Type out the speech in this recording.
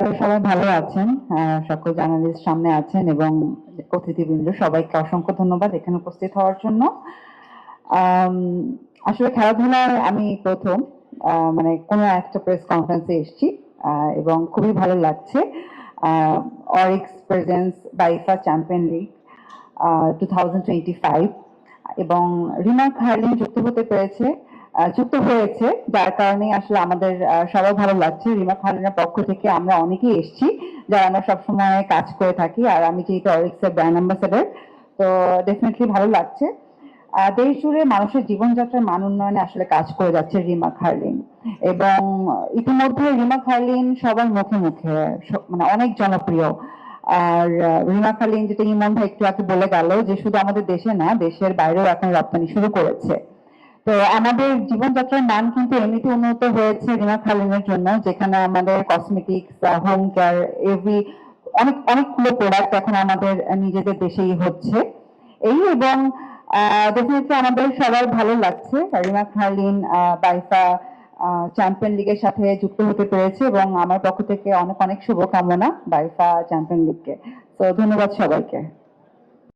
সবাই ভালো আছেন সকল জার্নালিস্ট সামনে আছেন এবং অতিথিবৃন্দ সবাইকে অসংখ্য ধন্যবাদ এখানে উপস্থিত হওয়ার জন্য। আসলে খেলাধুলায় আমি প্রথম মানে কোনো একটা প্রেস কনফারেন্সে এসেছি এবং খুবই ভালো লাগছে Orix presence বাইফা champion league two thousand twenty five এবং রিমার্ক হার্লিং যুক্ত হতে পেরেছে যুক্ত হয়েছে, যার কারণে আসলে আমাদের সবার ভালো লাগছে। রিমার্ক হার্লিংয়ের পক্ষ থেকে আমরা অনেকেই এসেছি, যারা আমরা সবসময় কাজ করে থাকি, আর আমি যেহেতু অরিক্সের ব্র্যান্ড অ্যাম্বাসেডার, তো ডেফিনেটলি ভালো লাগছে। দেশ জুড়ে মানুষের জীবনযাত্রার মান উন্নয়নে আসলে কাজ করে যাচ্ছে রিমা খার্লিন এবং ইতিমধ্যে রিমা খার্লিন সবার মুখে মুখে মানে অনেক জনপ্রিয়। আর রিমা খার্লিন যেটা ইমন ভাই একটু আগে বলে গেল যে শুধু আমাদের দেশে না, দেশের বাইরেও এখন রপ্তানি শুরু করেছে। তো আমাদের জীবনযাত্রার মান কিন্তু এমনিতে উন্নত হয়েছে রিমা খালিনের জন্য, যেখানে আমাদের কসমেটিক্স হোম কেয়ার এভরি অনেক, অনেকগুলো প্রোডাক্ট এখন আমাদের নিজেদের দেশেই হচ্ছে। এই এবং ডেফিনেটলি আমাদের সবার ভালো লাগছে। রিমা খালিন বাইফা চ্যাম্পিয়ন লিগের সাথে যুক্ত হতে পেরেছে এবং আমার পক্ষ থেকে অনেক অনেক শুভকামনা বাইফা চ্যাম্পিয়ন লিগকে তো ধন্যবাদ সবাইকে।